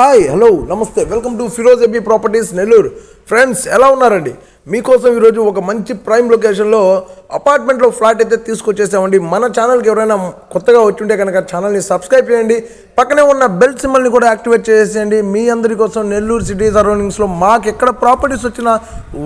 Hi hello నమస్తే. Welcome to Firoz A B properties Nellore. Friends ఎలా ఉన్నారండి? మీకోసం ఈరోజు ఒక మంచి ప్రైమ్ లొకేషన్లో అపార్ట్మెంట్లో ఫ్లాట్ అయితే తీసుకొచ్చేసామండి. మన ఛానల్కి ఎవరైనా కొత్తగా వచ్చింటే కనుక ఛానల్ని సబ్స్క్రైబ్ చేయండి. పక్కనే ఉన్న బెల్ సింబల్ని కూడా యాక్టివేట్ చేసేయండి. మీ అందరి కోసం నెల్లూరు సిటీ సరౌండింగ్స్లో మాకు ఎక్కడ ప్రాపర్టీస్ వచ్చినా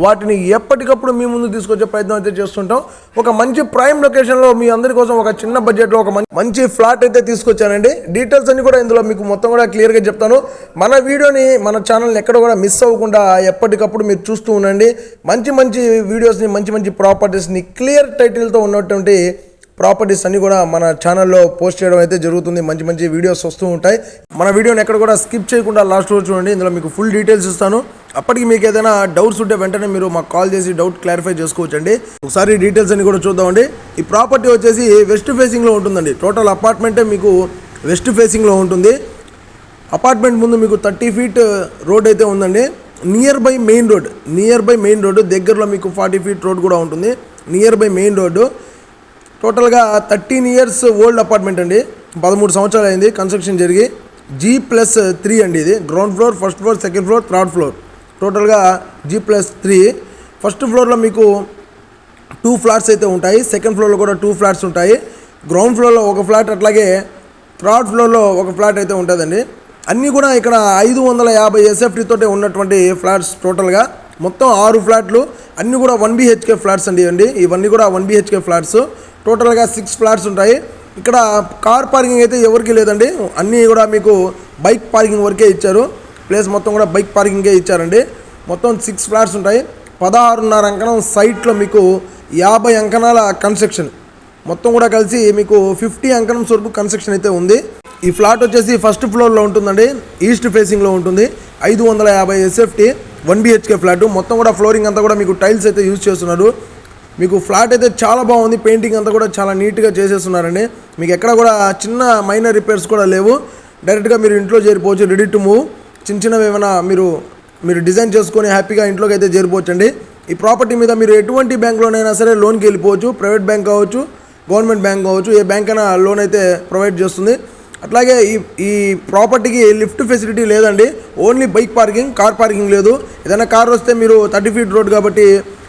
వాటిని ఎప్పటికప్పుడు మీ ముందు తీసుకొచ్చే ప్రయత్నం అయితే చేస్తుంటాం. ఒక మంచి ప్రైమ్ లొకేషన్లో మీ అందరి కోసం ఒక చిన్న బడ్జెట్లో ఒక మంచి ఫ్లాట్ అయితే తీసుకొచ్చానండి. డీటెయిల్స్ అన్ని కూడా ఇందులో మీకు మొత్తం కూడా క్లియర్గా చెప్తాను. మన వీడియోని మన ఛానల్ని ఎక్కడ కూడా మిస్ అవ్వకుండా ఎప్పటికప్పుడు మీరు చూస్తూ ఉండండి. మంచి మంచి వీడియోస్ని మంచి మంచి ప్రాపర్టీస్ని క్లియర్ టైటిల్తో ఉన్నటువంటి ప్రాపర్టీస్ అన్నీ కూడా మన ఛానల్లో పోస్ట్ చేయడం అయితే జరుగుతుంది. మంచి మంచి వీడియోస్ వస్తూ ఉంటాయి. మన వీడియోని ఎక్కడ కూడా స్కిప్ చేయకుండా లాస్ట్ రోజు చూడండి. ఇందులో మీకు ఫుల్ డీటెయిల్స్ ఇస్తాను. అప్పటికి మీకు ఏదైనా డౌట్స్ ఉంటే వెంటనే మీరు మాకు కాల్ చేసి డౌట్ క్లారిఫై చేసుకోవచ్చండి. ఒకసారి డీటెయిల్స్ అన్ని కూడా చూద్దామండి. ఈ ప్రాపర్టీ వచ్చేసి వెస్ట్ ఫేసింగ్లో ఉంటుందండి. టోటల్ అపార్ట్మెంటే మీకు వెస్ట్ ఫేసింగ్లో ఉంటుంది. అపార్ట్మెంట్ ముందు మీకు థర్టీ ఫీట్ రోడ్ అయితే ఉందండి. Near by main road near by main road దగ్గరలో మీకు ఫార్టీ ఫీట్ రోడ్ కూడా ఉంటుంది. నియర్ బై మెయిన్ రోడ్డు టోటల్గా థర్టీన్ ఇయర్స్ ఓల్డ్ అపార్ట్మెంట్ అండి. పదమూడు సంవత్సరాలు అయింది కన్స్ట్రక్షన్ జరిగి జీ ప్లస్ త్రీ అండి ఇది. Ground floor first floor second floor third floor టోటల్గా జీ ప్లస్ త్రీ ఫస్ట్ ఫ్లోర్లో మీకు టూ ఫ్లాట్స్ అయితే ఉంటాయి. సెకండ్ ఫ్లోర్లో కూడా టూ ఫ్లాట్స్ ఉంటాయి. గ్రౌండ్ ఫ్లోర్లో ఒక ఫ్లాట్ అట్లాగే థర్డ్ ఫ్లోర్లో ఒక ఫ్లాట్ అయితే ఉంటుందండి. అన్నీ కూడా ఇక్కడ ఐదు వందల యాభై ఎస్ఎఫ్టీ ఉన్నటువంటి ఫ్లాట్స్ టోటల్గా. మొత్తం ఆరు ఫ్లాట్లు అన్నీ కూడా వన్ బీహెచ్కే ఫ్లాట్స్ అండి అండి ఇవన్నీ కూడా వన్ బీహెచ్కే ఫ్లాట్స్. టోటల్గా సిక్స్ ఫ్లాట్స్ ఉంటాయి. ఇక్కడ కార్ పార్కింగ్ అయితే ఎవరికి లేదండి. అన్నీ కూడా మీకు బైక్ పార్కింగ్ వరకే ఇచ్చారు. ప్లేస్ మొత్తం కూడా బైక్ పార్కింగే ఇచ్చారండి. మొత్తం సిక్స్ ఫ్లాట్స్ ఉంటాయి. పదహారున్నర అంకణం సైట్లో మీకు యాభై అంకణాల కన్స్ట్రక్షన్. మొత్తం కూడా కలిసి మీకు ఫిఫ్టీ అంకణం వరకు కన్స్ట్రక్షన్ అయితే ఉంది. ఈ ఫ్లాట్ వచ్చేసి ఫస్ట్ ఫ్లోర్లో ఉంటుందండి ఈస్ట్ ఫేసింగ్లో ఉంటుంది. ఐదు వందల యాభై ఎస్ఎఫ్టీ వన్ బిహెచ్కే ఫ్లాట్. మొత్తం కూడా ఫ్లోరింగ్ అంతా కూడా మీకు టైల్స్ అయితే యూజ్ చేస్తున్నారు మీకు ఫ్లాట్ అయితే చాలా బాగుంది పెయింటింగ్ అంతా కూడా చాలా నీట్గా చేసేస్తున్నారండి. మీకు ఎక్కడ కూడా చిన్న మైనర్ రిపేర్స్ కూడా లేవు. డైరెక్ట్గా మీరు ఇంట్లో చేరిపోవచ్చు రెడీ టు మూవ్. చిన్న చిన్నవి ఏమైనా మీరు మీరు డిజైన్ చేసుకొని హ్యాపీగా ఇంట్లోకి అయితే చేరిపోవచ్చు అండి ఈ ప్రాపర్టీ మీద మీరు ఎటువంటి బ్యాంక్లోనైనా సరే లోన్కి వెళ్ళిపోవచ్చు. ప్రైవేట్ బ్యాంక్ కావచ్చు గవర్నమెంట్ బ్యాంక్ కావచ్చు ఏ బ్యాంక్ అయినా లోన్ అయితే ప్రొవైడ్ చేస్తుంది. అట్లాగే ఈ ఈ ప్రాపర్టీకి లిఫ్ట్ ఫెసిలిటీ లేదండి. Only bike parking car parking లేదు. ఏదైనా కార్ వస్తే మీరు థర్టీ ఫీట్ రోడ్ కాబట్టి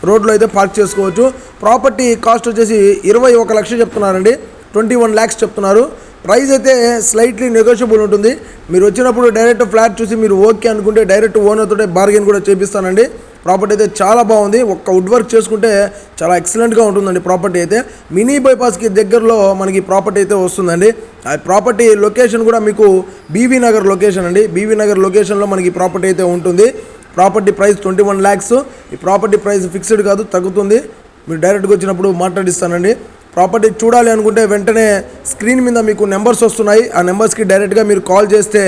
రోడ్లో అయితే పార్క్ చేసుకోవచ్చు. ప్రాపర్టీ కాస్ట్ వచ్చేసి ఇరవై ఒక లక్ష చెప్తున్నారండి. ట్వంటీ వన్ ల్యాక్స్ చెప్తున్నారు. ప్రైస్ అయితే స్లైట్లీ నెగోషియబుల్ ఉంటుంది. మీరు వచ్చినప్పుడు డైరెక్ట్ ఫ్లాట్ చూసి మీరు ఓకే అనుకుంటే డైరెక్ట్ ఓనర్ బార్గెన్ కూడా చేపిస్తానండి. ప్రాపర్టీ అయితే చాలా బాగుంది. ఒక్క వుడ్ వర్క్ చేసుకుంటే చాలా ఎక్సలెంట్గా ఉంటుందండి ప్రాపర్టీ అయితే. మినీ బైపాస్కి దగ్గరలో మనకి ప్రాపర్టీ అయితే వస్తుందండి. ఆ ప్రాపర్టీ లొకేషన్ కూడా మీకు బీవీ నగర్ లొకేషన్ అండి. బీవీ నగర్ లొకేషన్లో మనకి ప్రాపర్టీ అయితే ఉంటుంది. Property price twenty one lakhs ఈ ప్రాపర్టీ ప్రైస్ ఫిక్స్డ్ కాదు తగ్గుతుంది. మీరు డైరెక్ట్గా వచ్చినప్పుడు మాట్లాడిస్తానండి. ప్రాపర్టీ చూడాలి అనుకుంటే వెంటనే స్క్రీన్ మీద మీకు నెంబర్స్ వస్తున్నాయి. ఆ నెంబర్స్కి డైరెక్ట్గా మీరు కాల్ చేస్తే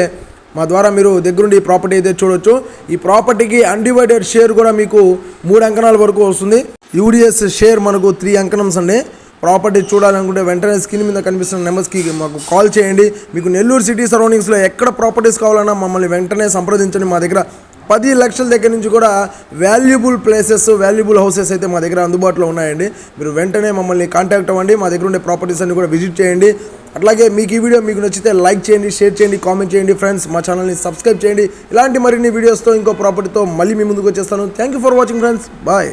మా ద్వారా మీరు దగ్గరుండి ఈ ప్రాపర్టీ అయితే చూడొచ్చు. ఈ ప్రాపర్టీకి అన్డివైడెడ్ షేర్ కూడా మీకు మూడు అంకణాల వరకు వస్తుంది. యూడిఎస్ షేర్ మనకు త్రీ అంకణమ్స్ అండి ప్రాపర్టీ చూడాలనుకుంటే వెంటనే స్క్రీన్ మీద కనిపిస్తున్న నెంబర్స్కి మాకు కాల్ చేయండి. మీకు నెల్లూరు సిటీ సరౌండింగ్స్లో ఎక్కడ ప్రాపర్టీస్ కావాలన్నా మమ్మల్ని వెంటనే సంప్రదించండి. మా దగ్గర పది లక్షల దగ్గర నుంచి కూడా వాల్యుబుల్ ప్లేసెస్ వాల్యుబుల్ హౌసెస్ అయితే మా దగ్గర అందుబాటులో ఉన్నాయండి. మీరు వెంటనే మమ్మల్ని కాంటాక్ట్ అవ్వండి. మా దగ్గర ఉండే ప్రాపర్టీస్ అన్ని కూడా విజిట్ చేయండి. అట్లాగే మీకు ఈ వీడియో మీకు నచ్చితే లైక్ చేయండి షేర్ చేయండి కామెంట్ చేయండి ఫ్రెండ్స్. మా ఛానల్ని సబ్స్క్రైబ్ చేయండి. ఇలాంటి మరిన్ని వీడియోస్తో ఇంకో ప్రాపర్టీతో మళ్ళీ మీ ముందుకు వచ్చేస్తాను. Thank you for watching friends bye